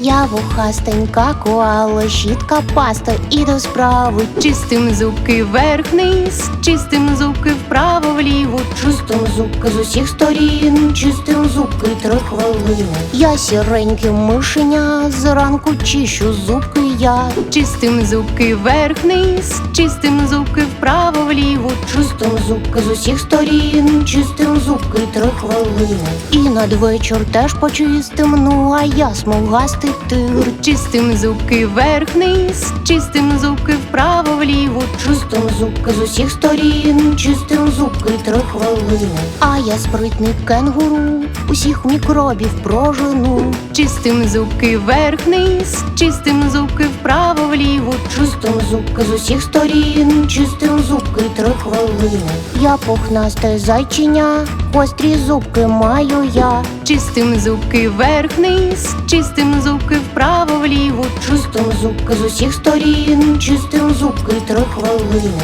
Я вухастенька коала, щітка паста і до справи. Чистим зубки вверх-вниз, чистим зубки вправо-вліво. Чистим зубки з усіх сторін, чистим зубки три хвилини. Я сіреньке мишеня, зранку чищу зубки я. Чистим зубки вверх-вниз, чистим зубки вправо-вліво. Чистим зубки з усіх сторін, чистим зубки три хвилини. І надвечір теж почистим, ну а я смугастий тир. Чистим зубки вверх-вниз, чистим зубки вправо-вліво. Зубки з усіх сторін, чистим зубки три хвилини. А я спритний кенгуру, усіх мікробів прожену. Чистим зубки вверх-вниз, чистим зубки вправо-вліво. Чистим зубки з усіх сторін, чистим зубки три хвилини. Я пухнасте зайчиня, гострі зубки маю я. Чистим зубки вверх низ чистим зубки вправо-вліво. Чистим зубки з усіх сторін, чистим зубки три хвилини.